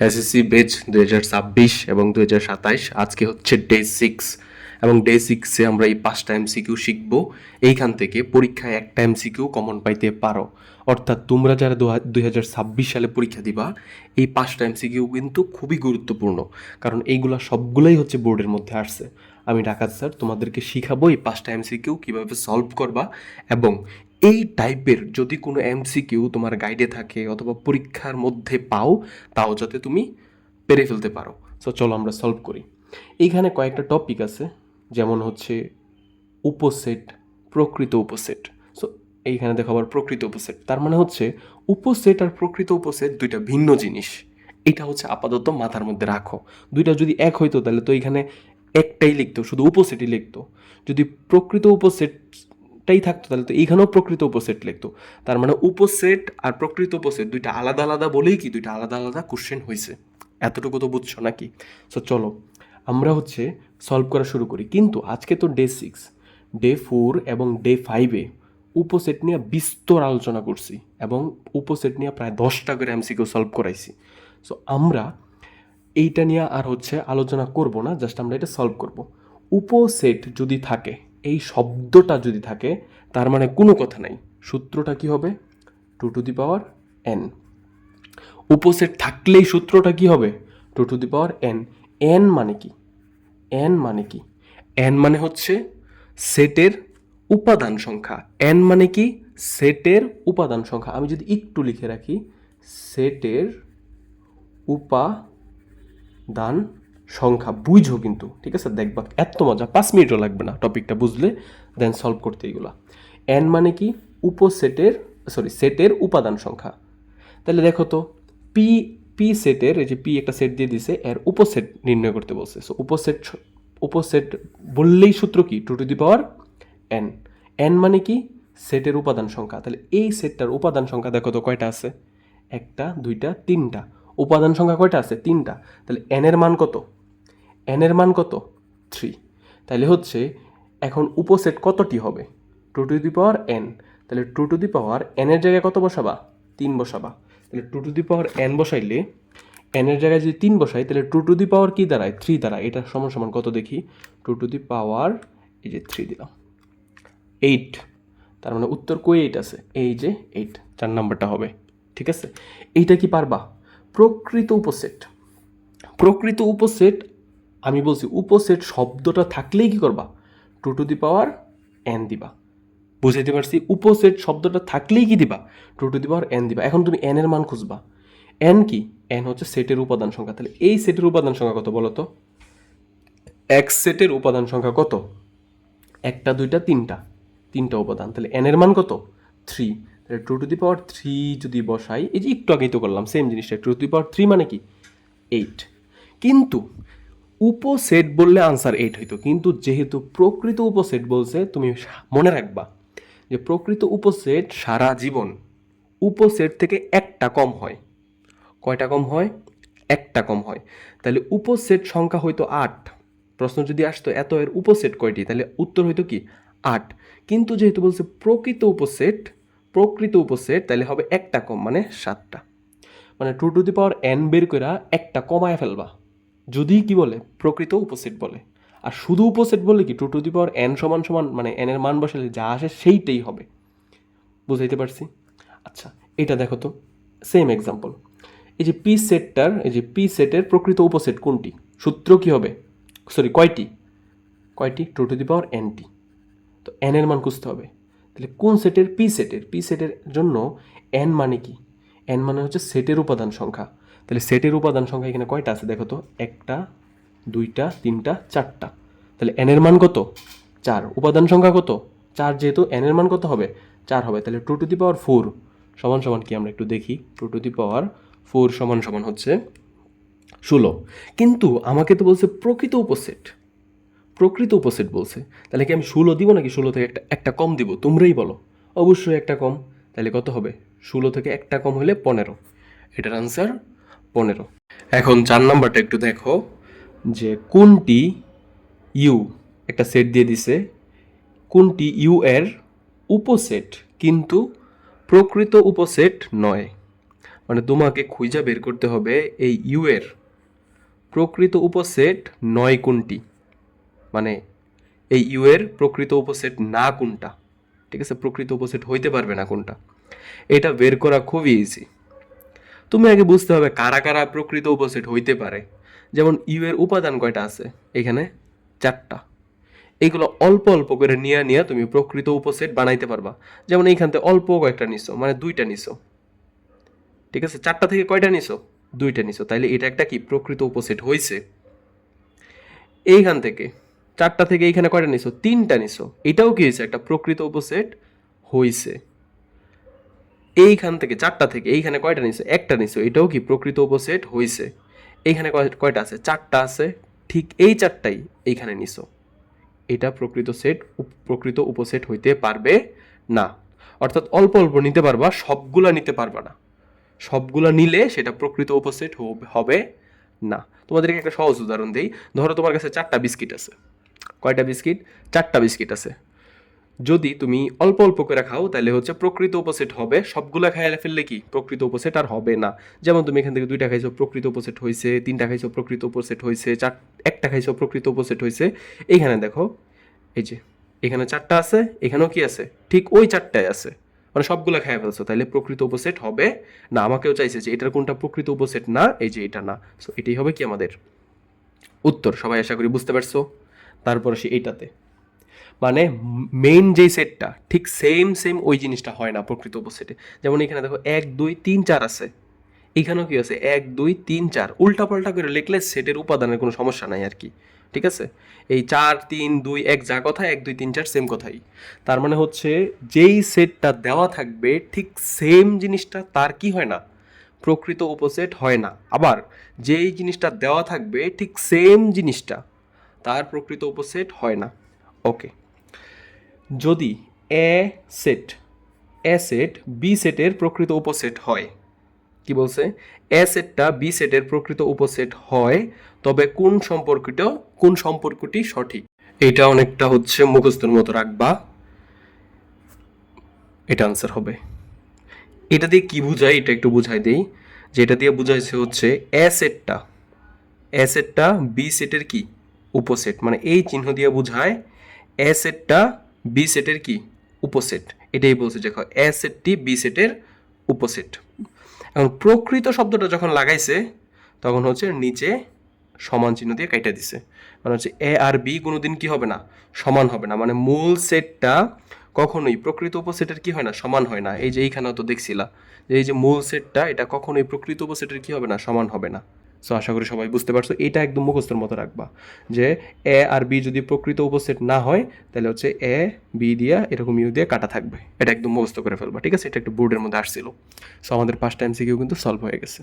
SSC বেচ দুই হাজার ছাব্বিশ এবং দু আজকে হচ্ছে ডে সিক্স এবং ডে সিক্সে আমরা এই পাঁচটা এমসিকিউ শিখব। এইখান থেকে পরীক্ষায় একটা এমসিকিউ কমন পাইতে পারো। অর্থাৎ তোমরা যারা দুই হাজার সালে পরীক্ষা দিবা, এই পাঁচটা এমসিকিউ কিন্তু খুবই গুরুত্বপূর্ণ। কারণ এইগুলা সবগুলাই হচ্ছে বোর্ডের মধ্যে আসছে। আমি ডাকাত স্যার তোমাদেরকে শিখাবো এই পাঁচটা এমসিকিউ কীভাবে সলভ করবা এবং এই টাইপের যদি কোনো এমসিকিউ তোমার গাইডে থাকে অথবা পরীক্ষার মধ্যে পাও, তাও যাতে তুমি পেরে ফেলতে পারো। সো চলো আমরা সলভ করি। এইখানে কয়েকটা টপিক আছে, যেমন হচ্ছে উপসেট, প্রকৃত উপসেট। সো এইখানে দেখো আবার প্রকৃত উপসেট। তার মানে হচ্ছে উপসেট আর প্রকৃত উপসেট দুইটা ভিন্ন জিনিস। এটা হচ্ছে আপাতত মাথার মধ্যে রাখো। দুইটা যদি এক হইতো তাহলে তো এখানে একটাই লিখতো, শুধু উপসেটই লিখতো। যদি প্রকৃত উপসেটটাই থাকতো, তাহলে তো এইখানেও প্রকৃত উপসেট লিখতো। তার মানে উপসেট আর প্রকৃত উপসেট দুইটা আলাদা আলাদা বলেই কি দুইটা আলাদা আলাদা কোশ্চেন হয়েছে এতটুকু তো বুঝছ নাকি? সো চলো, আমরা হচ্ছে সলভ করা শুরু করি। কিন্তু আজকে তো ডে সিক্স ডে ফোর এবং ডে ফাইভে উপসেট নিয়ে বিস্তর আলোচনা করছি এবং উপসেট নিয়ে প্রায় দশটা করে এমসিকিউ সলভ করাইছি। সো আমরা এইটা নিয়ে আর হচ্ছে আলোচনা করব না জাস্ট আমরা এটা সলভ করব। উপসেট যদি থাকে এই শব্দটা যদি থাকে, তার মানে কোনো কথা নাই। সূত্রটা কি হবে? Two to the power n. উপসেট থাকলেই সূত্রটা কি হবে? Two to the power n. N মানে কি? এন মানে কি? এন মানে হচ্ছে সেটের উপাদান সংখ্যা। এন মানে কি? সেটের উপাদান সংখ্যা। আমি যদি একটু লিখে রাখি, সেটের উপাদান সংখ্যা বুঝো কিন্তু, ঠিক আছে? দেখবা এত মজা, পাঁচ মিনিটও লাগবে না টপিকটা বুঝলে দেন সলভ করতে এগুলা। এন মানে কি? উপসেটের সরি সেটের উপাদান সংখ্যা। তাহলে দেখো তো পি পি সেটের, এই যে পি একটা সেট দিয়ে দিছে, এর উপসেট নির্ণয় করতে বলছে। সো উপসেট উপসেট বললেই সূত্র কি? Two to the power n n মানে কি? সেটের উপাদান সংখ্যা। তাহলে এই সেটটার উপাদান সংখ্যা দেখো তো কয়টা আছে? একটা, দুইটা, তিনটা। উপাদান সংখ্যা কয়টা আছে? তিনটা। তাহলে এন এর মান কত? এন এর মান কত? থ্রি তাহলে হচ্ছে এখন উপসেট কতটি হবে? Two to the power n তাহলে two to the power n এর জায়গায় কত বসাবা? তিন বসাবা। তাহলে two to the power n বসাইলে n এর জায়গায় যদি তিন বসাই তাহলে টু টু দি পাওয়ার কি দাঁড়ায়? থ্রি দাঁড়ায়। এটা সমান সমান কত দেখি? টু টু দি পাওয়ার এই যে থ্রি দিলাম। এইট তার মানে উত্তর কই এইট আছে? এই যে এইট চার নাম্বারটা হবে। ঠিক আছে? এইটা কি পারবা? প্রকৃত উপসেট। প্রকৃত উপসেট আমি বলছি, উপসেট শব্দটা থাকলেই কি করবা? Two to the power n দিবা। বুঝাইতে পারছি, উপসেট শব্দটা থাকলেই কি দিবা? Two to the power n দিবা। এখন তুমি এন এর মান খুঁজবা। এন কি? এন হচ্ছে সেটের উপাদান সংখ্যা। তাহলে এই সেটের উপাদান সংখ্যা কত বলো তো? এক সেটের উপাদান সংখ্যা কত? একটা, দুইটা, তিনটা। তিনটা উপাদান। তাহলে এন এর মান কত? থ্রি। তাহলে two to the power three যদি বসাই, এই যে একটু আগেই তো করলাম, সেম জিনিসটা two to the power three মানে কি? এইট। কিন্তু উপসেট বললে আনসার এইট হইতো। কিন্তু যেহেতু প্রকৃত উপসেট বলছে, তুমি মনে রাখবা যে প্রকৃত উপসেট সারা জীবন উপসেট থেকে একটা কম হয়। কয়টা কম হয়? একটা কম হয়। তাহলে উপসেট সংখ্যা হয়তো আট। প্রশ্ন যদি আসতো, এত এর উপসেট কয়টি? তাহলে উত্তর হইতো কি? আট। কিন্তু যেহেতু বলছে প্রকৃত উপসেট প্রকৃত উপসেট, তাহলে হবে একটা কম মানে সাতটা। মানে two to the power n বের করে একটা কমায় ফেলবা। যদি কি বলে, প্রকৃত উপসেট বলে। আর শুধু উপসেট বলে কি, two to the power n সমান সমান মানে এন এর মান বসালে যা আসে সেইটাই হবে। বুঝাইতে পারছি? আচ্ছা এটা দেখো তো সেম এক্সাম্পল এই যে পি সেটটার, এই যে পি সেটের প্রকৃত উপসেট কোনটি? সূত্র কি হবে? সরি কয়টি? কয়টি? টু টু দি পাওয়ার এনটি তো এন এর মান খুঁজতে হবে। তাহলে কোন সেটের? পি সেটের। পি সেটের জন্য এন মানে কি? এন মানে হচ্ছে সেটের উপাদান সংখ্যা। তাহলে সেটের উপাদান সংখ্যা এখানে কয়টা আছে দেখো তো? একটা, দুইটা, তিনটা, চারটা। তাহলে এন এর মান কত? চার। উপাদান সংখ্যা কত? চার যেহেতু এন এর মান কত হবে? চার হবে। তাহলে two to the power four সমান সমান কি আমরা একটু দেখি? Two to the power four সমান সমান হচ্ছে ষোলো। কিন্তু আমাকে তো বলছে প্রকৃত উপসেট। প্রকৃত উপসেট বলছে। তাহলে কি আমি ষোলো দিব নাকি ষোলো থেকে একটা একটা কম দিব? তোমরাই বলো। অবশ্যই একটা কম। তাহলে কত হবে? ষোলো থেকে একটা কম হলে পনেরো। এটার আনসার পনেরো। এখন চার নাম্বারটা একটু দেখো, যে কোনটি ইউ, একটা সেট দিয়ে দিছে, কোনটি ইউ এর উপসেট কিন্তু প্রকৃত উপসেট নয়। মানে তোমাকে খুঁজা বের করতে হবে এই ইউ এর প্রকৃত উপসেট নয় কোনটি। মানে এই ইউ এর প্রকৃত উপসেট না কোনটা। ঠিক আছে? প্রকৃত উপসেট হইতে পারবে না কোনটা। এটা বের করা খুবই ইজি তুমি আগে বুঝতে হবে কারা কারা প্রকৃত উপসেট হইতে পারে। যেমন ইউ এর উপাদান কয়টা আছে? এখানে চারটা। এইগুলো অল্প অল্প করে নিয়ে নিয়ে তুমি প্রকৃত উপসেট বানাইতে পারবা। যেমন এইখান থেকে অল্প কয়েকটা নিছো মানে দুইটা নিছো। ঠিক আছে? চারটা থেকে কয়টা নিছো? দুইটা নিছো। তাইলে এটা একটা কি? প্রকৃত উপসেট হইছে। এইখান থেকে চারটা থেকে এইখানে কয়টা নিছো? তিনটা নিছো। এটাও কি হয়েছে একটা প্রকৃত উপসেট হইছে। এইখান থেকে চারটা থেকে, এইখানে কয়টা নিছো? একটা নিছো। এটাও কি প্রকৃত উপসেট হইছে। এইখানে কয়টা আছে? চারটা আছে। ঠিক এই চারটাই এইখানে নিছো। এটা প্রকৃত সেট প্রকৃত উপসেট হইতে পারবে না। অর্থাৎ অল্প অল্প নিতে পারবা, সবগুলা নিতে পারবা না। সবগুলা নিলে সেটা প্রকৃত উপসেট হবে না। তোমাদেরকে একটা সহজ উদাহরণ দেই। ধরো তোমার কাছে চারটা বিস্কিট আছে। কয়টা বিস্কিট? চারটা বিস্কিট আছে। যদি তুমি অল্প অল্প করে খাও, তাহলে হচ্ছে প্রকৃত উপসেট হবে। সবগুলা খাইলে ফেললে কি? প্রকৃত উপসেট আর হবে না। যেমন তুমি এখান থেকে দুইটা খাইছো, প্রকৃত উপসেট হয়েছে তিনটা খাইছো, প্রকৃত উপসেট হয়েছে চার, একটা খাইছো, প্রকৃত উপসেট হয়েছে এইখানে দেখো, এই যে, এখানে চারটা আছে, এখানেও কি আছে? ঠিক ওই চারটায় আছে। মানে সবগুলা খাই ফেলছো তাহলে প্রকৃত উপসেট হবে না। আমাকেও চাইছে যে, এটার কোনটা প্রকৃত উপসেট না, এই যে এটা না। সো এটাই হবে কি আমাদের? উত্তর, সবাই আশা করি বুঝতে পারছ। তারপর সে এইটাতে। মানে মেইন যেই সেটটা ঠিক সেম সেম ওই জিনিসটা হয় না প্রকৃত উপসেটে যেমন এখানে দেখো এক, দুই, তিন, চার আছে। এখানেও কি আছে? এক, দুই, তিন, চার। উল্টা পাল্টা করে লিখলে সেটের উপাদানের কোনো সমস্যা নাই আর কি। ঠিক আছে? এই চার, তিন, দুই, এক যা কথা, এক, দুই, তিন, চার সেম কথাই। তার মানে হচ্ছে যেই সেটটা দেওয়া থাকবে, ঠিক সেম জিনিসটা তার কি হয় না? প্রকৃত উপসেট হয় না। আবার যেই জিনিসটা দেওয়া থাকবে, ঠিক সেম জিনিসটা তার প্রকৃত উপসেট হয় না। ওকে যদি A set A set B সেটের প্রকৃত উপসেট হয়। কি বলছে? এ সেটটা বি সেটের প্রকৃত উপসেট হয়, তবে কোন সম্পর্কটা কোন সম্পর্কটি সঠিক? এটা অনেকটা হচ্ছে মুখস্থর মতো রাখবা। এটা আনসার হবে। এটা দিয়ে কি বুঝাই? এটা একটু বুঝাই দেই। যে এটা দিয়ে বুঝাইছে হচ্ছে এ সেটটা এ সেটটা বি সেটের কি? উপসেট। মানে এই চিহ্ন দিয়ে বোঝায় এ সেটটা বি সেটের কি? উপসেট। এটাই বলছে, দেখো এ সেটটি বি সেটের উপসেট। এখন প্রকৃত শব্দটা যখন লাগাইছে, তখন হচ্ছে নিচে সমান চিহ্ন দিয়ে কাইটা দিছে। মানে হচ্ছে এ আর বি কোনোদিন কি হবে না? সমান হবে না। মানে মূল সেটটা কখনোই প্রকৃত উপসেটের কি হয় না? সমান হয় না। এই যে এইখানেও তো দেখছিলা, যে এই যে মূল সেটটা এটা কখনোই প্রকৃত উপসেটের কি হবে না? সমান হবে না। সো আশা করি সবাই বুঝতে পারছ, এটা একদম মুখস্থের মতো রাখবা। যে এ আর বি যদি প্রকৃত উপসেট না হয়, তাহলে হচ্ছে এ, বি দিয়া এরকম ইউ দিয়ে কাটা থাকবে। এটা একদম মুখস্থ করে ফেলবা, ঠিক আছে? এটা একটু বোর্ডের মধ্যে আসছিল। সো আমাদের পাঁচটা এমসিকিউ কিন্তু সলভ হয়ে গেছে।